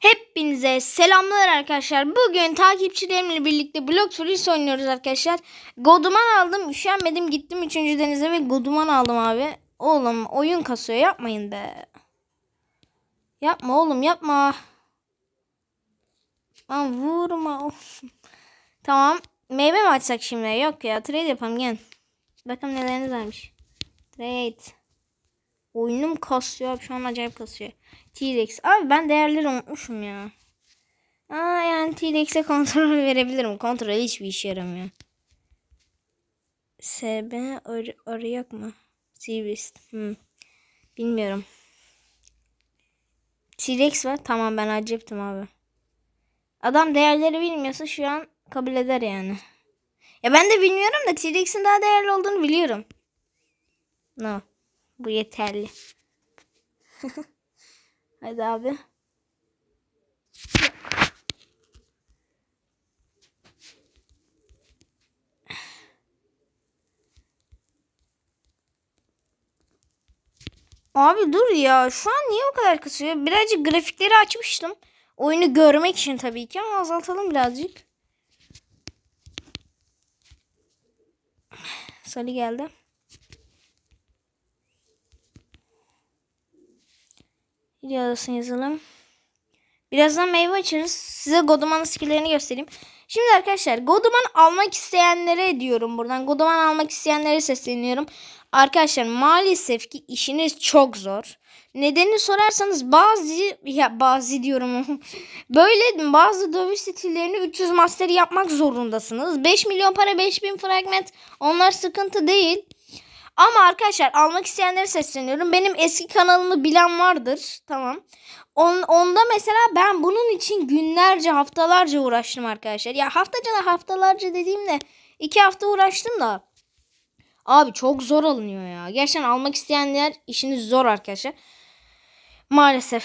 Hepinize selamlar arkadaşlar. Bugün takipçilerimle birlikte Blox Freeze oynuyoruz arkadaşlar. Goduman aldım. Üşenmedim gittim 3. denize ve Goduman aldım abi. Oğlum oyun kasıyor yapmayın be. Yapma oğlum yapma. Lan vurma. Tamam. Meyve mi açsak şimdi? Yok ya trade yapalım gel. Bakalım neleriniz varmış. Trade. Oyunum kasıyor. Şu an acayip kasıyor. T-Rex. Abi ben değerleri unutmuşum ya. Aa yani T-Rex'e kontrol verebilirim. Kontrol hiçbir işe yaramıyor. SB arı, arayak mı? Seabeast. Hmm. Bilmiyorum. T-Rex var. Tamam ben acıptım abi. Adam değerleri bilmiyorsa şu an kabul eder yani. Ya ben de bilmiyorum da T-Rex'in daha değerli olduğunu biliyorum. No. Bu yeterli. Hadi abi. Abi dur ya. Şu an niye o kadar kısıyor? Birazcık grafikleri açmıştım. Oyunu görmek için tabii ki ama azaltalım birazcık. Sarı geldi. Video adasını yazalım. Birazdan meyve açarız. Size Goduman skillerini göstereyim. Şimdi arkadaşlar Goduman almak isteyenlere diyorum buradan. Goduman almak isteyenlere sesleniyorum. Arkadaşlar maalesef ki işiniz çok zor. Nedenini sorarsanız bazı ya bazı diyorum böyle bazı dövüş stillerini 300 masteri yapmak zorundasınız. 5 milyon para 5000 fragment onlar sıkıntı değil. Ama arkadaşlar almak isteyenlere sesleniyorum. Benim eski kanalımı bilen vardır. Tamam. On, onda mesela ben bunun için günlerce haftalarca uğraştım arkadaşlar. Ya haftaca da haftalarca dediğimde iki hafta uğraştım da. Abi çok zor alınıyor ya. Gerçekten almak isteyenler işiniz zor arkadaşlar. Maalesef.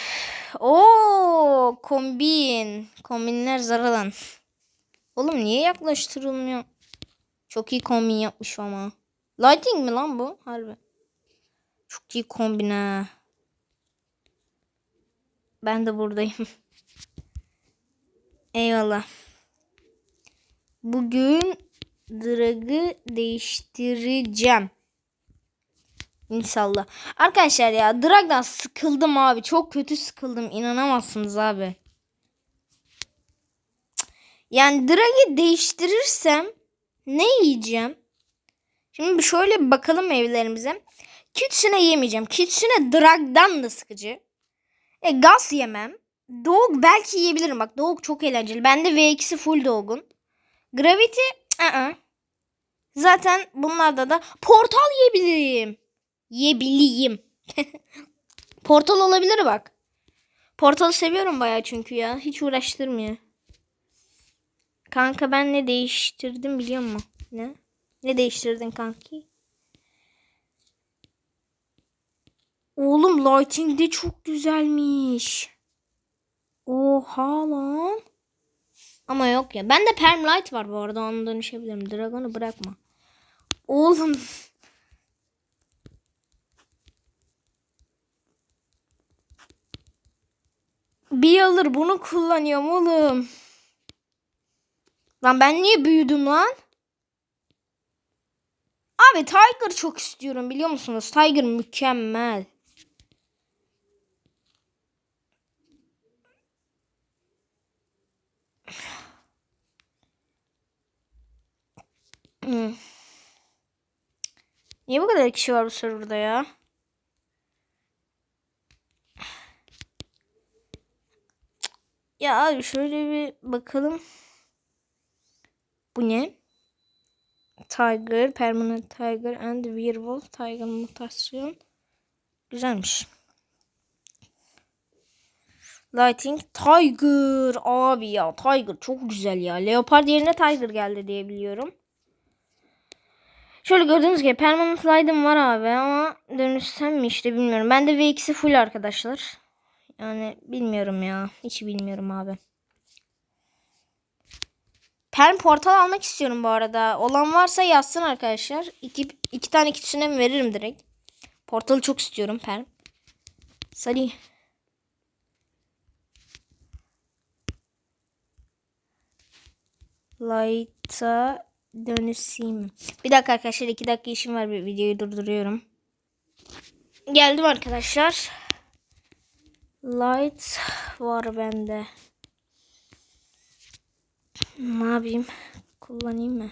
Oo kombin. Kombinler zaralan. Oğlum niye yaklaştırılmıyor? Çok iyi kombin yapmış ama. Lighting mi lan bu? Harbi. Çok iyi kombine. Ben de buradayım. Eyvallah. Bugün drag'ı değiştireceğim. İnşallah. Arkadaşlar ya drag'dan sıkıldım abi. Çok kötü sıkıldım. İnanamazsınız abi. Yani drag'ı değiştirirsem ne yiyeceğim? Şimdi şöyle bir bakalım evlerimize. Kitsune yemeyeceğim. Kitsune drag'dan da sıkıcı. E, gaz yemem. Dog belki yiyebilirim. Bak Dog çok eğlenceli. Bende V2'si full Dog'un. Gravity ı -ı. Zaten bunlarda da portal yiyebilirim. Yiyebileyim. portal olabilir bak. Portalı seviyorum baya çünkü ya. Hiç uğraştırmıyor. Kanka ben ne değiştirdim biliyor musun? Ne? Ne değiştirdin kanki? Oğlum lighting de çok güzelmiş. Oha lan. Ama yok ya. Bende perm light var bu arada. Onu dönüşebilirim. Dragon'u bırakma. Oğlum. Bir yıldır bunu kullanıyorum oğlum. Lan ben niye büyüdüm lan? Abi Tiger çok istiyorum biliyor musunuz? Tiger mükemmel. Hmm. Niye bu kadar kişi var bu serverda ya? Ya abi şöyle bir bakalım. Bu ne? Tiger, Permanent Tiger and Werewolf Tiger mutasyon. Güzelmiş. Lighting Tiger. Abi ya Tiger çok güzel ya. Leopard yerine Tiger geldi diye biliyorum. Şöyle gördüğünüz gibi Permanent Light'ım var abi ama dönüşsem mi işte bilmiyorum. Ben de V2'si full arkadaşlar. Yani bilmiyorum ya. Hiç bilmiyorum abi. Pen portal almak istiyorum bu arada. Olan varsa yazsın arkadaşlar. İki, iki tane kütüsüne veririm direkt. Portalı çok istiyorum pen. Salih. Light'a dönüşeyim. Bir dakika arkadaşlar iki dakika işim var. Bir videoyu durduruyorum. Geldim arkadaşlar. Light var bende. Ne yapayım? Kullanayım mı?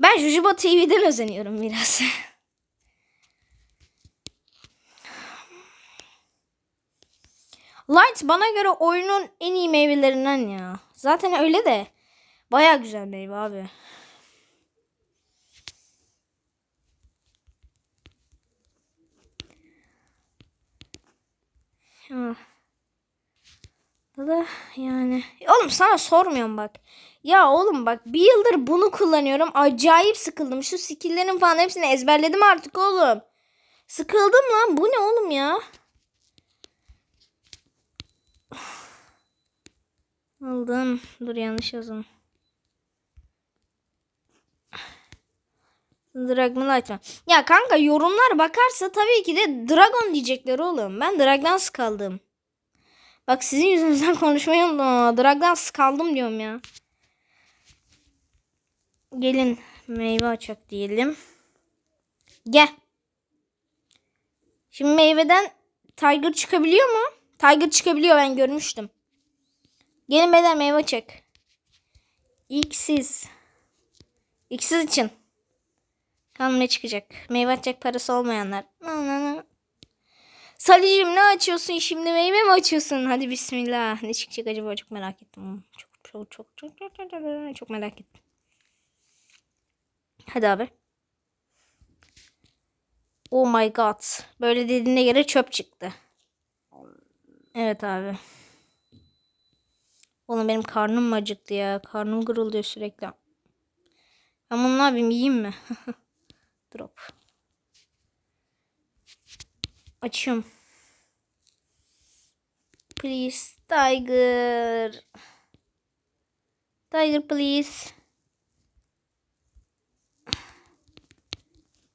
Ben Jujuba TV'den özeniyorum biraz. Light bana göre oyunun en iyi meyvelerinden ya. Zaten öyle de. Baya güzel meyve abi. Ya. Da yani. Oğlum sana sormuyorum bak. Ya oğlum bak bir yıldır bunu kullanıyorum. Acayip sıkıldım. Şu skill'lerin falan hepsini ezberledim artık oğlum. Sıkıldım lan. Bu ne oğlum ya? Aldım. Dur yanlış yazdım. Dragon Light var. Ya kanka yorumlar bakarsa tabii ki de Dragon diyecekler oğlum. Ben Drag'dan sıkaldım. Bak sizin yüzünüzden konuşmayı unuttum ama Drag'dan sıkaldım diyorum ya. Gelin meyve açak diyelim. Gel. Şimdi meyveden Tiger çıkabiliyor mu? Tiger çıkabiliyor ben görmüştüm. Gelin beyler meyve açak. X'siz. X'siz için. Bakalım ne çıkacak. Meyve açacak parası olmayanlar. Salicim ne açıyorsun şimdi? Meyve mi açıyorsun? Hadi bismillah. Ne çıkacak acaba? Çok merak ettim. Çok çok çok çok çok çok, çok, çok merak ettim. Hadi abi. Oh my god. Böyle dediğine göre çöp çıktı. Evet abi. Oğlum benim karnım mı acıktı ya? Karnım gırıldıyor sürekli. Ben bunu ne yiyeyim mi? Drop. Açıyorum. Please Tiger. Tiger please.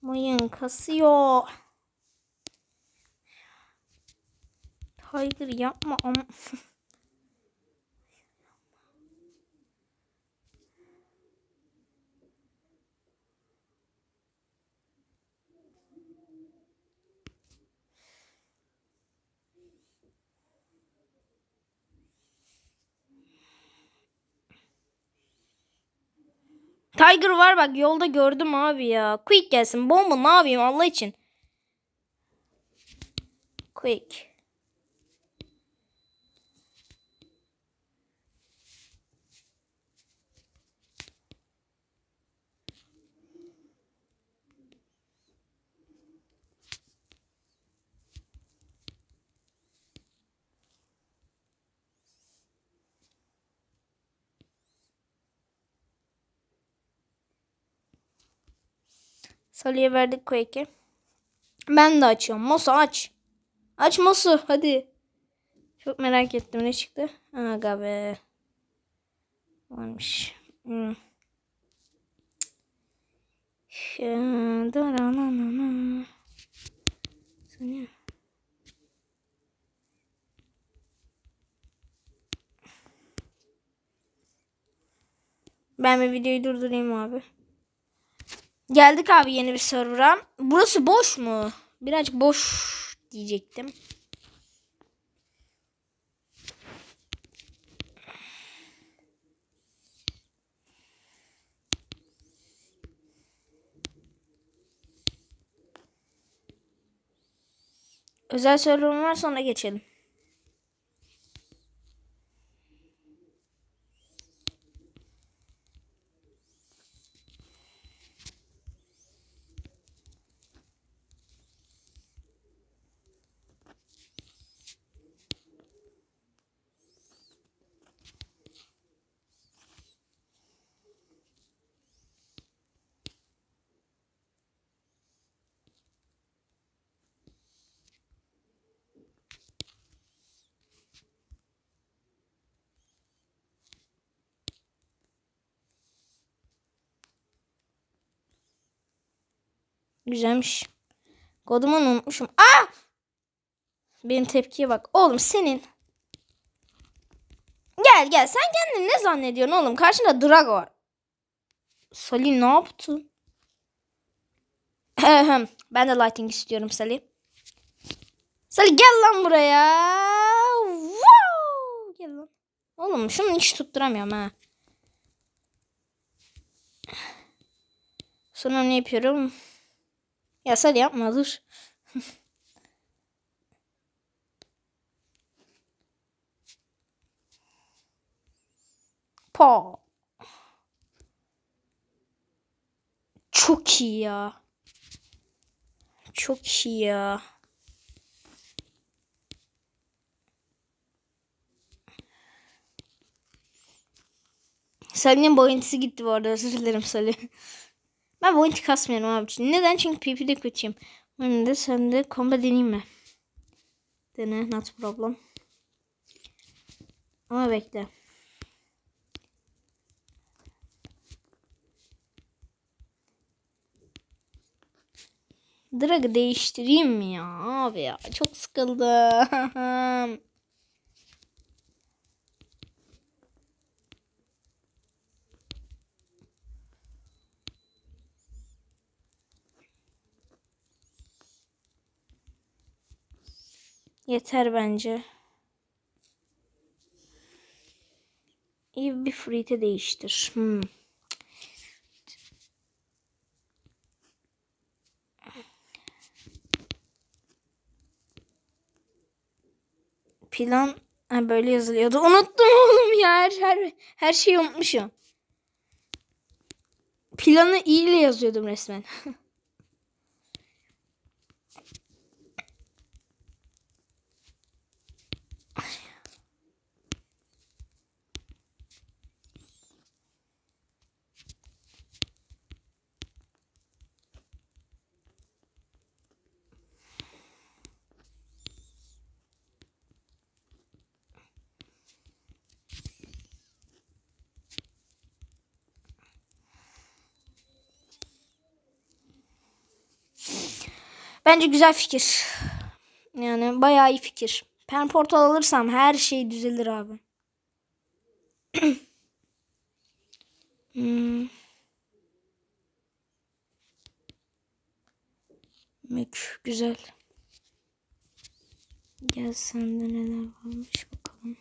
Mayın kasıyor. Tiger yapma ama. Tiger var bak yolda gördüm abi ya. Quick gelsin. Bomba ne yapayım Allah için. Quick. Salih'e verdik Quake'i. Ben de açıyorum. Mosu aç. Aç Mosu hadi. Çok merak ettim ne çıktı. Aga be. Varmış. Hmm. Ben bir videoyu durdurayım abi. Geldik abi yeni bir server'a. Burası boş mu? Birazcık boş diyecektim. Özel server'ım var sonra geçelim. Güzelmiş. Kodumu unutmuşum. Aa! Benim tepkiye bak. Oğlum senin. Gel gel sen kendini ne zannediyorsun oğlum? Karşında Drago var. Salih ne yaptın? Ben de lighting istiyorum Salih. Salih gel lan buraya. Wow! Gel lan. Oğlum şunu hiç tutturamıyorum ha. Sonra ne yapıyorum? Ya Salih yapma dur. Pa. Çok iyi ya. Çok iyi ya. Salih'in boyuntusu gitti bu arada. Özür dilerim Salih. Ben boyuntu kasmıyorum abi. Neden? Çünkü PvP'de kötüyüm. Ben de sen de combo deneyeyim mi? Dene. Not problem. Ama bekle. Drag'ı değiştireyim mi ya abi ya çok sıkıldım. Yeter bence. İyi bir frite değiştir. Hmm. Plan ha, böyle yazılıyordu. Unuttum oğlum ya. Her, her, her şeyi unutmuşum. Planı iyi ile yazıyordum resmen. Bence güzel fikir. Yani bayağı iyi fikir. Pen portal alırsam her şey düzelir abi. hmm. Mük güzel. Gel sende neler varmış bakalım.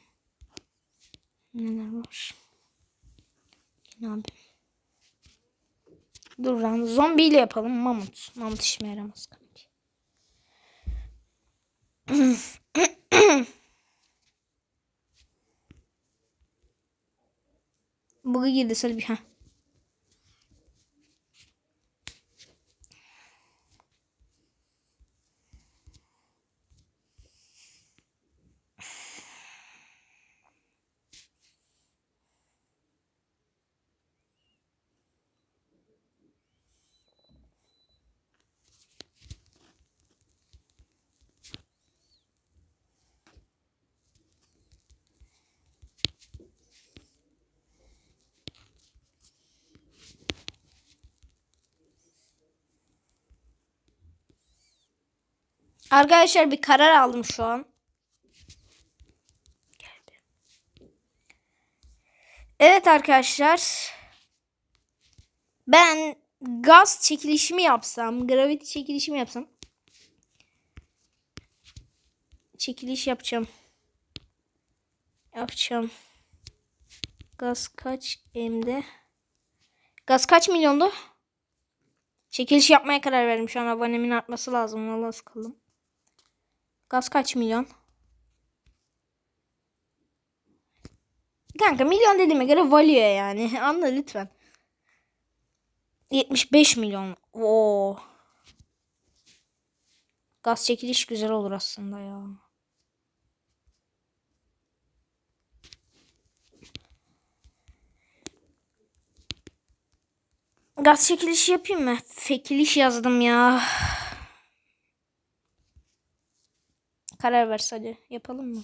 Neler var. Ne abi. Dur lan zombiyle yapalım mamut. Mamut işime yaramaz. Bug'a girdi bir ha. Arkadaşlar bir karar aldım şu an. Evet arkadaşlar. Ben gaz çekilişimi yapsam, gravity çekilişimi yapsam. Çekiliş yapacağım. Yapacağım. Gaz kaç M'de? Gaz kaç milyondu? Çekiliş yapmaya karar verdim. Şu an abonemin artması lazım. Vallahi sıkıldım. Gaz kaç milyon? Kanka milyon dediğime göre value yani. Anla lütfen. 75 milyon. Oo. Gaz çekiliş güzel olur aslında ya. Gaz çekilişi yapayım mı? Fekiliş yazdım ya. Karar ver hadi. Yapalım mı?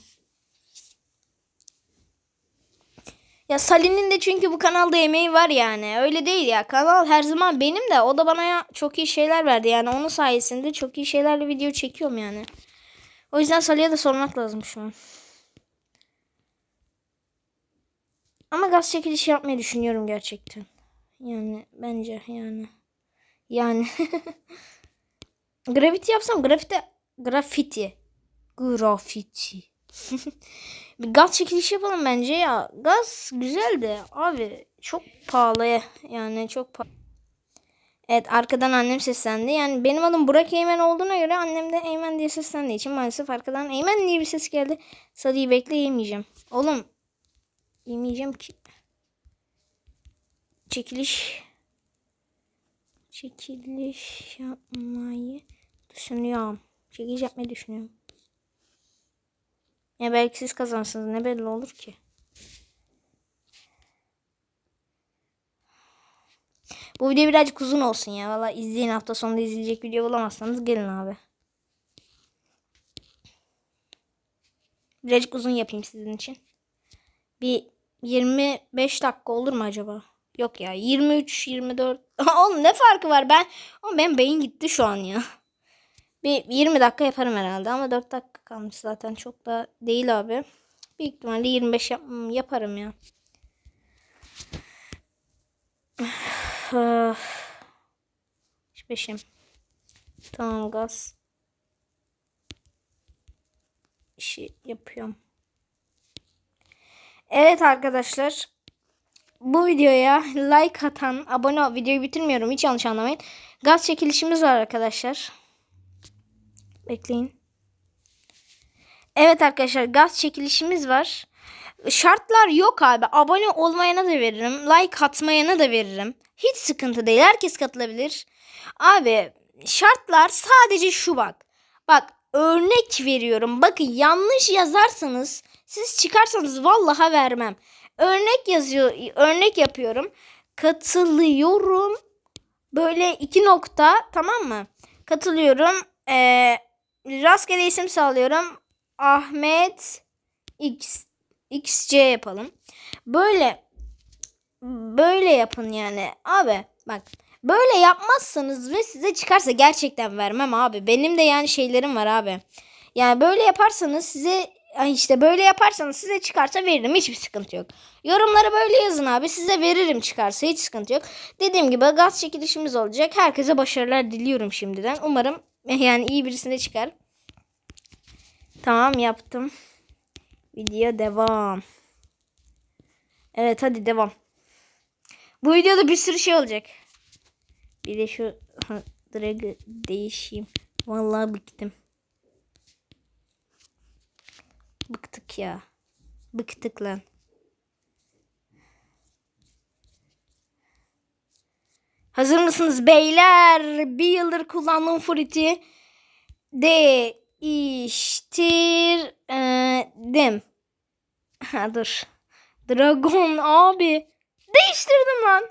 Ya Salih'in de çünkü bu kanalda emeği var yani. Öyle değil ya. Kanal her zaman benim de. O da bana çok iyi şeyler verdi. Yani onun sayesinde çok iyi şeylerle video çekiyorum yani. O yüzden Salih'e de sormak lazım şu an. Ama gaz çekilişi yapmayı düşünüyorum gerçekten. Yani bence yani. Yani. Gravity yapsam grafite grafiti. Grafiti. bir gaz çekilişi yapalım bence ya. Gaz güzel de abi çok pahalı yani çok pahalı. Evet arkadan annem seslendi. Yani benim adım Burak Eymen olduğuna göre annem de Eymen diye seslendiği için maalesef arkadan Eymen diye bir ses geldi. Salıyı bekle yemeyeceğim. Oğlum yemeyeceğim ki. Çekiliş çekiliş yapmayı düşünüyorum. Çekiliş yapmayı düşünüyorum. Ya belki siz kazanırsınız. Ne belli olur ki. Bu video birazcık uzun olsun ya. Valla izleyin hafta sonunda izleyecek video bulamazsanız gelin abi. Birazcık uzun yapayım sizin için. Bir 25 dakika olur mu acaba? Yok ya 23 24. Oğlum ne farkı var ben? Oğlum benim beyin gitti şu an ya. Bir 20 dakika yaparım herhalde ama 4 dakika kalmış zaten çok da değil abi. Büyük ihtimalle 25 yap yaparım ya. Beşim. Tamam gaz. İşi yapıyorum. Evet arkadaşlar. Bu videoya like atan, abone ol. Videoyu bitirmiyorum. Hiç yanlış anlamayın. Gaz çekilişimiz var arkadaşlar. Bekleyin. Evet arkadaşlar gaz çekilişimiz var. Şartlar yok abi. Abone olmayana da veririm. Like atmayana da veririm. Hiç sıkıntı değil. Herkes katılabilir. Abi şartlar sadece şu bak. Bak örnek veriyorum. Bakın yanlış yazarsanız siz çıkarsanız vallaha vermem. Örnek yazıyor, örnek yapıyorum. Katılıyorum. Böyle iki nokta tamam mı? Katılıyorum. Ee, rastgele isim sağlıyorum. Ahmet X XC yapalım. Böyle böyle yapın yani. Abi bak böyle yapmazsanız ve size çıkarsa gerçekten vermem abi. Benim de yani şeylerim var abi. Yani böyle yaparsanız size işte böyle yaparsanız size çıkarsa veririm. Hiçbir sıkıntı yok. Yorumlara böyle yazın abi. Size veririm çıkarsa hiç sıkıntı yok. Dediğim gibi gaz çekilişimiz olacak. Herkese başarılar diliyorum şimdiden. Umarım yani iyi birisine çıkar. Tamam yaptım. Video devam. Evet hadi devam. Bu videoda bir sürü şey olacak. Bir de şu drag'ı değişeyim. Vallahi bıktım. Bıktık ya. Bıktık lan. Hazır mısınız beyler? Bir yıldır kullandığım Fruity değiştirdim. Ha dur. Dragon abi. Değiştirdim lan.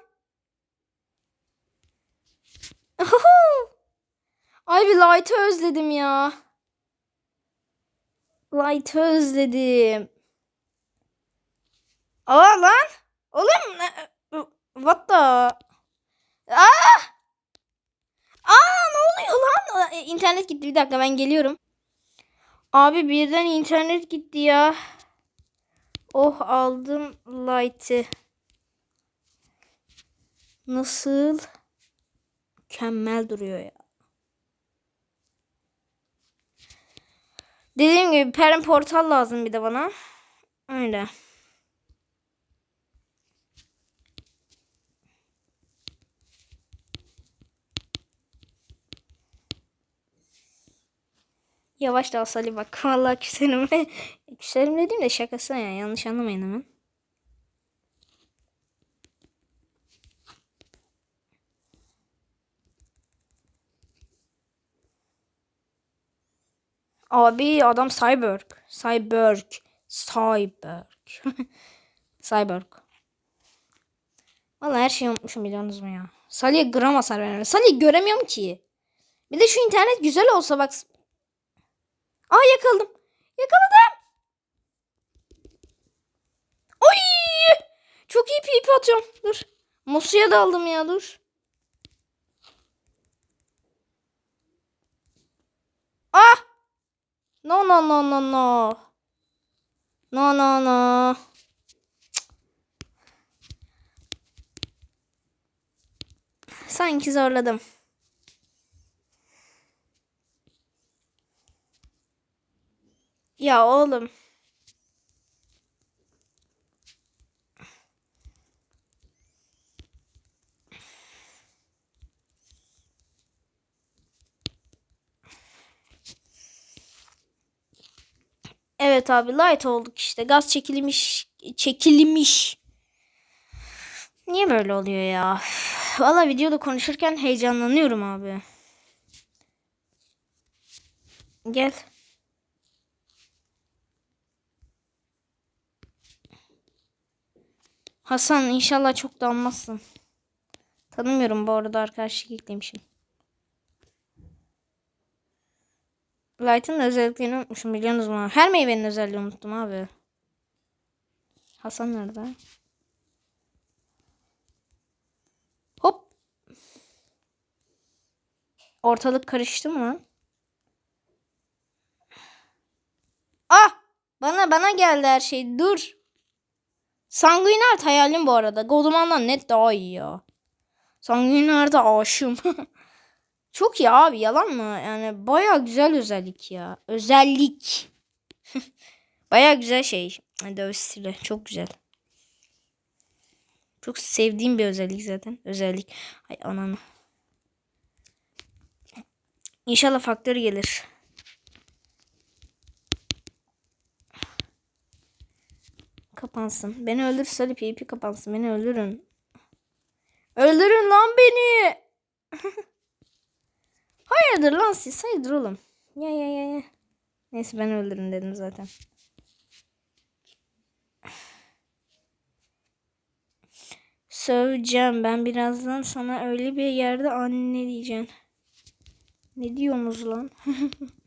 Ay bir Light'ı özledim ya. Light'ı özledim. Aa lan. Oğlum. What the. Aa! Aa ne oluyor lan? İnternet gitti. Bir dakika ben geliyorum. Abi birden internet gitti ya. Oh aldım light'ı. Nasıl? Mükemmel duruyor ya. Dediğim gibi Perm portal lazım bir de bana. Öyle. Yavaş da Ali bak. Vallahi küserim. küserim dediğim de şakası ya. Yanlış anlamayın hemen. Abi adam Cyborg. Cyborg. Cyborg. Cyborg. Vallahi her şeyi unutmuşum biliyorsunuz mu ya? Salih'e gram hasar vermem. Salih'i göremiyorum ki. Bir de şu internet güzel olsa bak Aa yakaladım. Yakaladım. Oy! Çok iyi pipi atıyorum. Dur. Musuya da aldım ya dur. Ah! No no no no no. No no no. Sanki zorladım. Ya oğlum. Evet abi light olduk işte. Gaz çekilmiş. Çekilmiş. Niye böyle oluyor ya? Valla videoda konuşurken heyecanlanıyorum abi. Gel. Hasan inşallah çok dalmazsın. Tanımıyorum bu arada arkadaşlık eklemişim. Light'ın özelliklerini unutmuşum biliyorsunuz mu? Her meyvenin özelliğini unuttum abi. Hasan nerede? Hop. Ortalık karıştı mı lan? Ah! Bana bana geldi her şey. Dur. Sanguinart hayalim bu arada. Goduman'dan net daha iyi ya. Sanguinart'a aşığım. Çok iyi abi yalan mı? Yani baya güzel özellik ya. Özellik. baya güzel şey. Dövüş stili. Çok güzel. Çok sevdiğim bir özellik zaten. Özellik. Ay ananı. İnşallah faktörü gelir. Kapansın. Beni öldürürse hadi PvP kapansın. Beni öldürün. Öldürün lan beni. Hayırdır lan siz? Hayırdır oğlum? Ya ya ya ya. Neyse ben öldürün dedim zaten. Söveceğim ben birazdan sana öyle bir yerde anne diyeceğim. Ne diyorsunuz lan?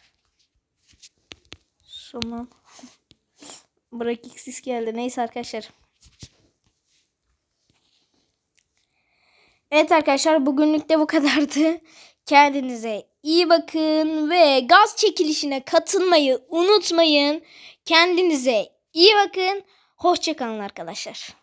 Tamam. Bırak X'is geldi. Neyse arkadaşlar. Evet arkadaşlar bugünlük de bu kadardı. Kendinize iyi bakın ve gaz çekilişine katılmayı unutmayın. Kendinize iyi bakın. Hoşçakalın arkadaşlar.